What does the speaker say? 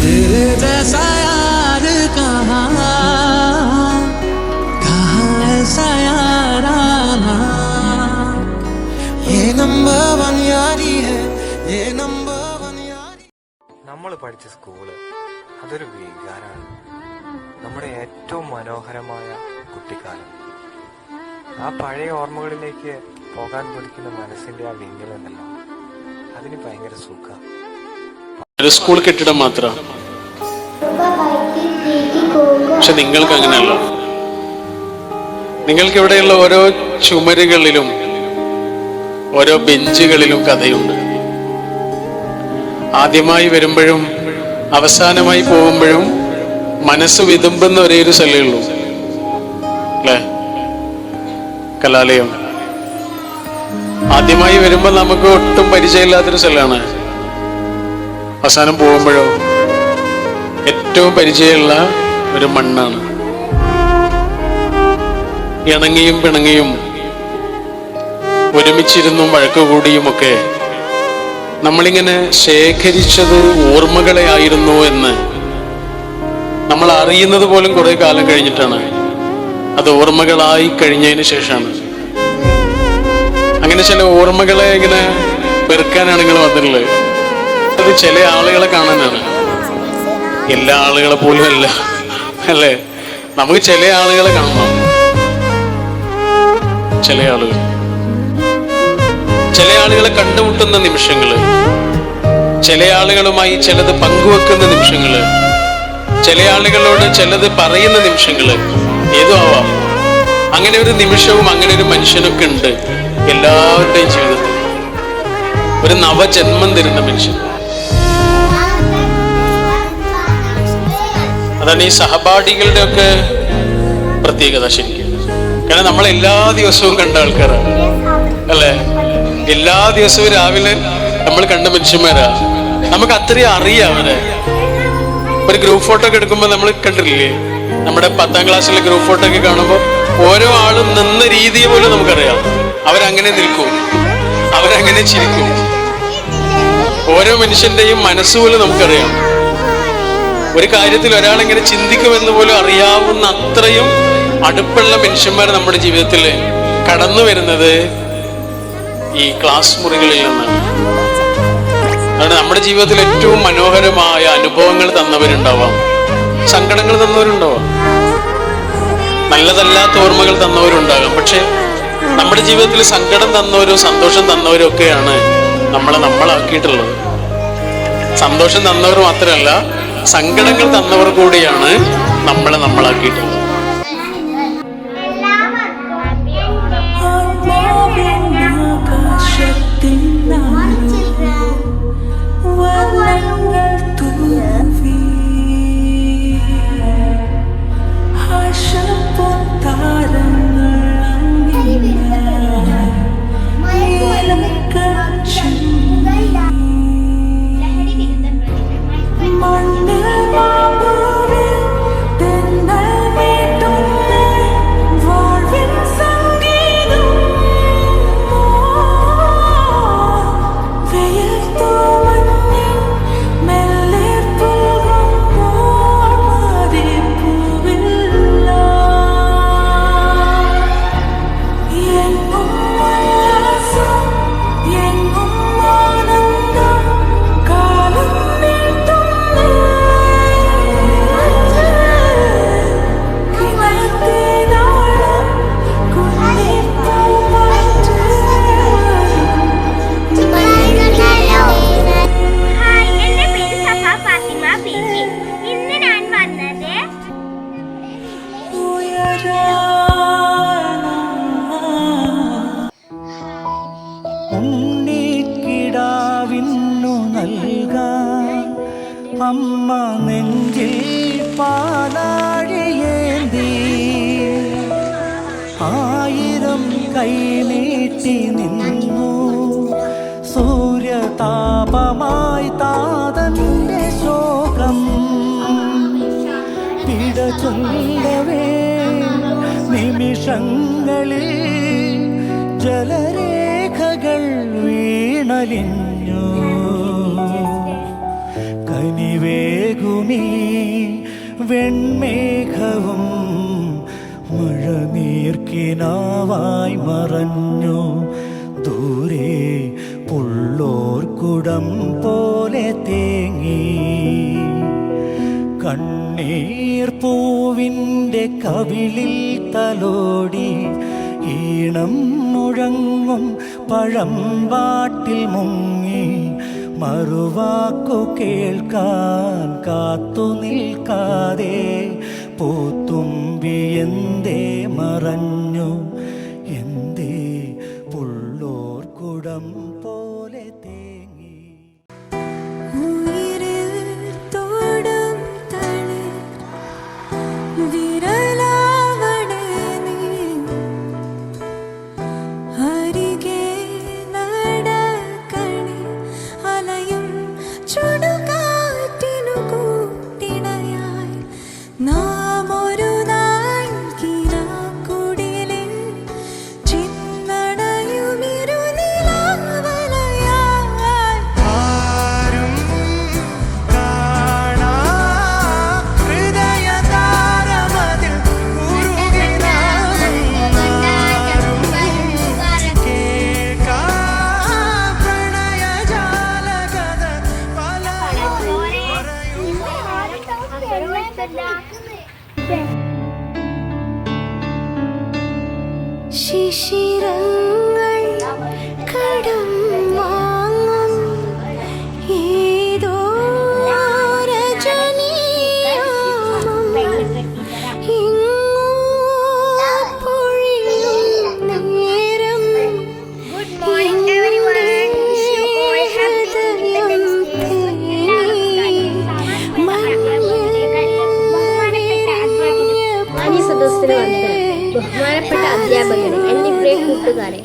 तेरे जैसा यार कहाँ कहाँ ऐसा यार आना ये नंबर वन यारी है ये नंबर वन यारी നമ്മൾ പഠിച്ച സ്കൂള് അതൊരു വികാരമാണ് നമ്മുടെ ഏറ്റവും മനോഹരമായ കുട്ടിക്കാലം ആ പഴയ ഓർമ്മകളിലേക്ക് പോകാൻ പഠിക്കുന്ന മനസ്സിന്റെ ആ വിങ്ങലുണ്ടല്ലോ അതിന് ഭയങ്കര സുഖ ഒരു സ്കൂൾ കെട്ടിടം മാത്രം? പക്ഷെ നിങ്ങൾക്ക് അങ്ങനെയല്ല. നിങ്ങൾക്ക് ഇവിടെയുള്ള ഓരോ ചുമരുകളിലും ഓരോ ബെഞ്ചുകളിലും കഥയുണ്ട്. ആദ്യമായി വരുമ്പോഴും അവസാനമായി പോകുമ്പോഴും മനസ്സ് വിതുമ്പുന്ന ഒരേ ഒരു ഉള്ളൂ. അല്ലേ? കലാലയം. ആദ്യമായി വരുമ്പോൾ നമുക്ക് ഒട്ടും പരിചയമില്ലാത്തൊരു സ്ഥലമാണ് അവസാനം പോകുമ്പോഴോ? ഏറ്റവും പരിചയമുള്ള ഒരു മണ്ണാണ്. ഇണങ്ങിയും പിണങ്ങിയും ഒരുമിച്ചിരുന്നും വഴക്ക് കൂടിയുമൊക്കെ നമ്മളിങ്ങനെ ശേഖരിച്ചത് ഓർമ്മകളെ ആയിരുന്നു എന്ന് നമ്മൾ അറിയുന്നത് പോലും കുറെ കാലം കഴിഞ്ഞിട്ടാണ്. അത് ഓർമ്മകളായി കഴിഞ്ഞതിന് ശേഷമാണ്. അങ്ങനെ ചില ഓർമ്മകളെ ഇങ്ങനെ പെറുക്കാനാണ് നിങ്ങൾ വന്നിട്ടുള്ളത്. അത് ചില ആളുകളെ കാണാനാണ് എല്ലാ ആളുകളെ പോലും അല്ല. അല്ലേ? നമുക്ക് ചില ആളുകളെ കാണണം. ചില ആളുകൾ. ചില ആളുകളെ കണ്ടുമുട്ടുന്ന നിമിഷങ്ങൾ. ചില ആളുകളുമായി ചിലത് പങ്കുവെക്കുന്ന നിമിഷങ്ങൾ. ചില ആളുകളോട് ചിലത് പറയുന്ന നിമിഷങ്ങൾ. ഏതോ ആവാം. അങ്ങനെ ഒരു നിമിഷവും അങ്ങനെ ഒരു മനുഷ്യനൊക്കെ ഉണ്ട് എല്ലാവരുടെയും ജീവിതത്തിൽ. ഒരു നവജന്മം തരുന്ന മനുഷ്യൻ. അതാണ് ഈ സഹപാഠികളുടെ ഒക്കെ പ്രത്യേകത ശരിക്കും. കാരണം നമ്മൾ എല്ലാ ദിവസവും കണ്ട ആൾക്കാരാണ് അല്ലേ? എല്ലാ ദിവസവും രാവിലെ നമ്മൾ കണ്ട മനുഷ്യന്മാരാ. നമുക്ക് അത്രയും അറിയാം അവരെ. ഒരു ഗ്രൂപ്പ് ഫോട്ടോ ഒക്കെ എടുക്കുമ്പോൾ നമ്മൾ കണ്ടിട്ടില്ലേ? നമ്മുടെ പത്താം ക്ലാസ്സിലെ ഗ്രൂപ്പ് ഫോട്ടോ ഒക്കെ കാണുമ്പോൾ ഓരോ ആളും നിന്ന രീതി പോലും നമുക്കറിയാം. അവരങ്ങനെ നിൽക്കും. അവരങ്ങനെ ചിരിക്കും. ഓരോ മനുഷ്യന്റെയും മനസ്സ് പോലും നമുക്കറിയാം. ഒരു കാര്യത്തിൽ ഒരാൾ ഇങ്ങനെ ചിന്തിക്കുമെന്ന് പോലും അറിയാവുന്ന അത്രയും അടുപ്പുള്ള മനുഷ്യന്മാർ നമ്മുടെ ജീവിതത്തിൽ കടന്നു വരുന്നത് ഈ ക്ലാസ് മുറികളിൽ നിന്നാണ് അതാണ് നമ്മുടെ ജീവിതത്തിൽ ഏറ്റവും മനോഹരമായ അനുഭവങ്ങൾ തന്നവരുണ്ടാവാം. സങ്കടങ്ങൾ തന്നവരുണ്ടാവാം. നല്ലതല്ലാത്ത ഓർമ്മകൾ തന്നവരുണ്ടാകാം. പക്ഷെ നമ്മുടെ ജീവിതത്തിൽ സങ്കടം തന്നവരും സന്തോഷം തന്നവരും ഒക്കെയാണ് നമ്മളെ നമ്മളാക്കിയിട്ടുള്ളത്. സന്തോഷം തന്നവർ മാത്രമല്ല സങ്കടങ്ങൾ തന്നവർ കൂടിയാണ് നമ്മളെ നമ്മളാക്കിയിട്ടുള്ളത്. ഉണ്ണിക്കിടാവിന്നു നൽകാൻ അമ്മ നെഞ്ചിൽ പാലാഴിയേന്തി. ആയിരം കൈ നീട്ടി നിന്നു. സൂര്യതാപമായി താതന്റെ ശോകം. പിട ചൊല്ലവേ നിമിഷങ്ങളിൽ ജലരേഖകൾ വീണലിഞ്ഞു കനിവേകുമീ വെൺമേഘവും മഴനീർക്കിനാവായി മറഞ്ഞു. ദൂരെ പുള്ളോർക്കുടം പോലെ തേങ്ങി. കണ്ണീർ പൂവിന്റെ കവിളിൽ തലോടി ഈണം മുഴങ്ങും പഴം വാട്ടിൽ മുങ്ങി മറുവാക്കു കേൾക്കാൻ കാത്തു നിൽക്കാതെ പൂത്തുമ്പി എന്തേ മറഞ്ഞു? എന്തേ പുള്ളോർക്കുടം 熙熙的。ബഹുമാനപ്പെട്ട അധ്യാപകരെ എന്റെ പ്രിയ കൂട്ടുകാരെ.